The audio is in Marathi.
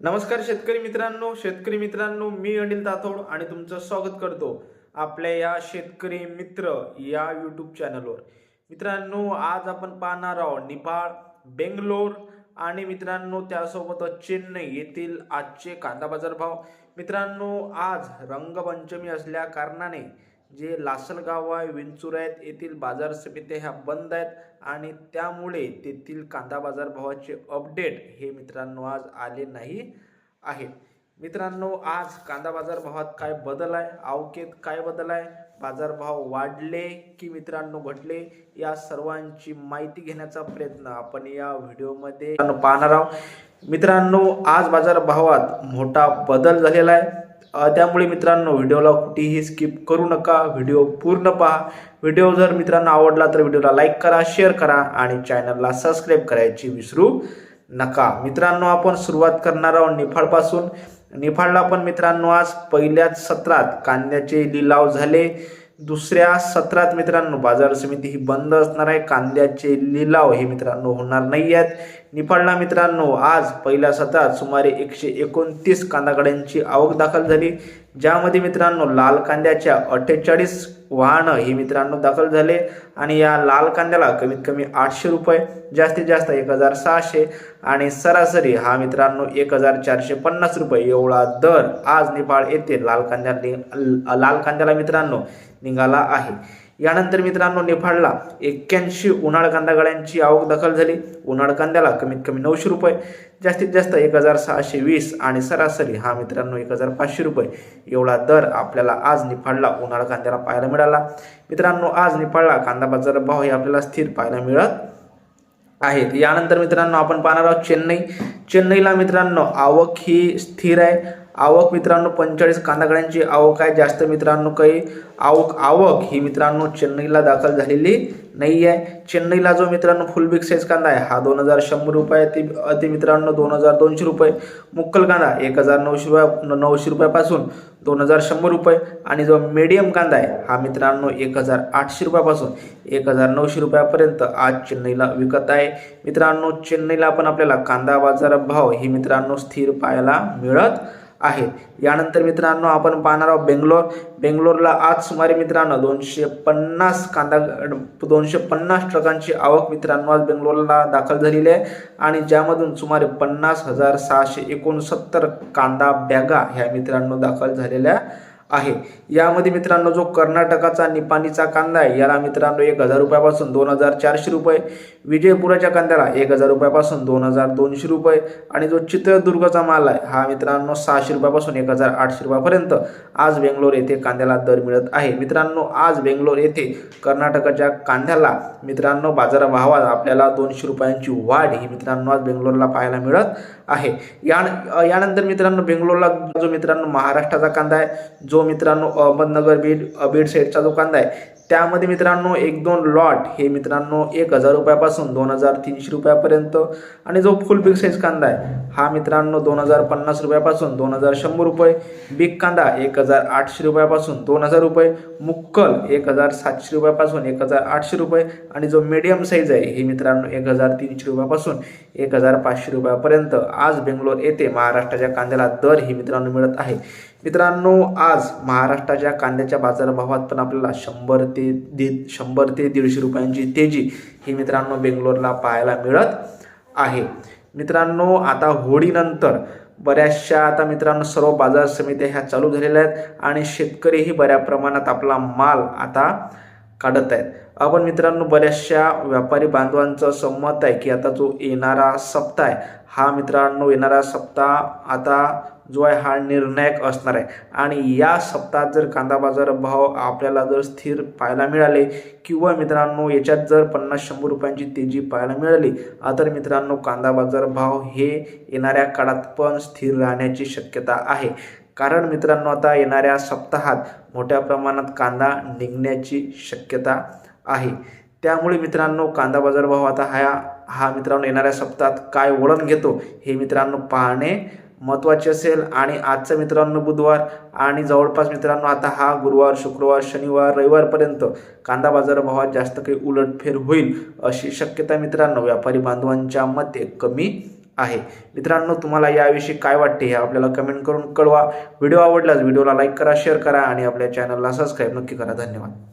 नमस्कार शेतकरी मित्रांनो शेतकरी मित्रांनो मी अनिल ताथोड आणि तुमचं स्वागत करतो आपल्या या शेतकरी मित्र या यूट्यूब चॅनलवर मित्रांनो आज आपण पाहणार आहोत निफाळ बेंगलोर आणि मित्रांनो त्यासोबतच चेन्नई येथील आजचे कांदा बाजारभाव. मित्रांनो आज रंगपंचमी असल्या कारणाने जे लासलगाव आहे विंचूर आहेत येथील बाजार समित्या ह्या बंद आहेत आणि त्यामुळे तेथील कांदा बाजार भावाचे अपडेट हे मित्रांनो आज आले नाही आहेत. मित्रांनो आज कांदा बाजार भावात काय बदल आहे? आवकेत काय बदल आहे? बाजारभाव वाढले की मित्रांनो घटले? या सर्वांची माहिती घेण्याचा प्रयत्न आपण या व्हिडिओमध्ये पाहणार आहोत. मित्रांनो आज बाजारभावात मोठा बदल झालेला आहे. त्यामुळे मित्रांनो व्हिडिओला कुठेही स्किप करू नका. व्हिडिओ पूर्ण पहा. व्हिडिओ जर मित्रांनो आवडला तर व्हिडिओला लाईक करा शेअर करा आणि चॅनलला सबस्क्राईब करायची विसरू नका. मित्रांनो आपण सुरुवात करणार आहोत निफाडपासून. निफाडला पण मित्रांनो आज पहिल्याच सत्रात कांद्याचे लिलाव झाले. दुसऱ्या सत्रात मित्रांनो बाजार समिती ही बंद असणार आहे. कांद्याचे लिलाव हे मित्रांनो होणार नाही आहेत. निफाडला मित्रांनो आज पहिल्या सत्रात सुमारे एकशे एकोणतीस कांदाकड्यांची आवक दाखल झाली. ज्यामध्ये मित्रांनो लाल कांद्याच्या अठ्ठेचाळीस वाहनं हे मित्रांनो दाखल झाले आणि या लाल कांद्याला कमीत कमी आठशे रुपये जास्तीत जास्त एक हजार सहाशे आणि सरासरी हा मित्रांनो एक हजार चारशे पन्नास रुपये एवढा दर आज नेपाळ येथे लाल कांद्या लाल कांद्याला मित्रांनो निघाला आहे. यानंतर मित्रांनो निफाडला एक्क्याऐंशी उन्हाळ कांदा आवक दाखल झाली. उन्हाळ कांद्याला कमीत कमी नऊशे रुपये जास्तीत जास्त एक हजार सहाशे वीस आणि सरासरी हा मित्रांनो एक हजार पाचशे रुपये. एवढा दर आपल्याला आज निफाडला उन्हाळ कांद्याला पाहायला मिळाला. मित्रांनो आज निफाडला कांदा बाजार भाव हे आपल्याला स्थिर पाहायला मिळत आहेत. यानंतर मित्रांनो आपण पाहणार आहोत चेन्नई. चेन्नईला मित्रांनो आवक ही स्थिर आहे. आवक मित्रांनो पंचेचाळीस कांदाकड्यांची आवक आहे. जास्त मित्रांनो काही आवक आवक ही मित्रांनो चेन्नईला दाखल झालेली नाही आहे चेन्नईला जो मित्रांनो फुल बिग साईज कांदा आहे हा दोन हजार शंभर रुपये ते अति मित्रांनो दोन हजार दोनशे रुपये. मुक्कल कांदा एक हजार नऊशे रुपया नऊशे रुपयापासून दोन हजार शंभर रुपये. आणि जो मीडियम कांदा आहे हा मित्रांनो एक हजार आठशे रुपयापासून एक हजार नऊशे रुपयापर्यंत आज चेन्नईला विकत आहे. मित्रांनो चेन्नईला पण आपल्याला कांदा बाजार भाव ही मित्रांनो स्थिर पाहायला मिळत आहेत. यानंतर मित्रांनो आपण पाहणार आहोत बेंगलोर. बेंगलोरला आज सुमारे मित्रांनो दोनशे पन्नास कांदा दोनशे पन्नास ट्रकांची आवक मित्रांनो आज बेंगलोरला दाखल झालेली आहे. आणि ज्यामधून सुमारे पन्नास हजार सहाशे एकोणसत्तर कांदा बॅगा ह्या मित्रांनो दाखल झालेल्या आहे. यामध्ये मित्रांनो जो कर्नाटकाचा निपाणीचा कांदा आहे याला मित्रांनो एक हजार रुपयापासून दोन हजार चारशे रुपये विजयपुराच्या कांद्याला एक हजार रुपयापासून दोन हजार दोनशे रुपये आणि जो चित्रदुर्गचा माल आहे हा मित्रांनो सहाशे रुपयापासून एक हजार आठशे रुपयापर्यंत आज बेंगलोर येथे कांद्याला दर मिळत आहे. मित्रांनो आज बेंगलोर येथे कर्नाटकाच्या कांद्याला मित्रांनो बाजारभावात आपल्याला दोनशे रुपयांची वाढ ही मित्रांनो आज बेंगलोरला पाहायला मिळत आहे. या यानंतर मित्रांनो बेंगलोरला जो मित्रांनो महाराष्ट्राचा कांदा आहे जो जो मित्रांनो अहमदनगर बीड बीड साईडचा दुकानदार आहे त्यामध्ये मित्रांनो एक दोन लॉट हे मित्रांनो एक हजार रुपयापासून दोन हजार तीनशे रुपयापर्यंत आणि जो फुल बिग साईज कांदा आहे हा मित्रांनो दोन हजार पन्नास रुपयापासून दोन हजार शंभर रुपये. बिग कांदा एक हजार आठशे रुपयापासून दोन हजार रुपये. मुक्कल एक हजार सातशे रुपयापासून एक हजार आठशे रुपये. आणि जो मीडियम साईज आहे हे मित्रांनो एक हजार तीनशे रुपयापासून एक हजार पाचशे रुपयापर्यंत. आज बेंगलोर येथे महाराष्ट्राच्या कांद्याला दर ही मित्रांनो मिळत आहे. मित्रांनो आज महाराष्ट्राच्या कांद्याच्या बाजारभावात पण आपल्याला शंभर ते दीड शंभर ते दीडशे रुपयांची तेजी ही मित्रांनो बेंगलोरला पाहायला मिळत आहे. मित्रांनो आता होळीनंतर बऱ्याचशा आता मित्रांनो सर्व बाजार समित्या ह्या चालू झालेल्या आहेत आणि शेतकरीही बऱ्या प्रमाणात आपला माल आता काढत आहेत. आपण मित्रांनो बऱ्याचशा व्यापारी बांधवांचं संमत आहे की आता जो येणारा सप्ताह आहे हा मित्रांनो येणारा सप्ताह आता जो आहे हा निर्णायक असणार आहे. आणि या सप्ताहात जर कांदा बाजार भाव आपल्याला जर स्थिर पाहायला मिळाले किंवा मित्रांनो याच्यात जर पन्नास शंभर रुपयांची तेजी पाहायला मिळाली तर मित्रांनो कांदा बाजार भाव हे येणाऱ्या काळात पण स्थिर राहण्याची शक्यता आहे. कारण मित्रांनो आता येणाऱ्या सप्ताहात मोठ्या प्रमाणात कांदा निघण्याची शक्यता आहे. त्यामुळे मित्रांनो कांदा बाजार भाव आता हा हा मित्रांनो येणाऱ्या सप्ताहात काय वळण घेतो हे मित्रांनो पाहणे महत्त्वाचे असेल. आणि आजचं मित्रांनो बुधवार आणि जवळपास मित्रांनो आता हा गुरुवार शुक्रवार शनिवार रविवारपर्यंत कांदा बाजार भावात जास्त काही उलटफेर होईल अशी शक्यता मित्रांनो व्यापारी बांधवांच्या मते कमी आहे. मित्रांनो तुम्हाला याविषयी काय वाटते हे आपल्याला कमेंट करून कळवा. व्हिडिओ आवडल्यास व्हिडिओला लाईक करा शेअर करा आणि आपल्या चॅनलला सबस्क्राईब नक्की करा. धन्यवाद.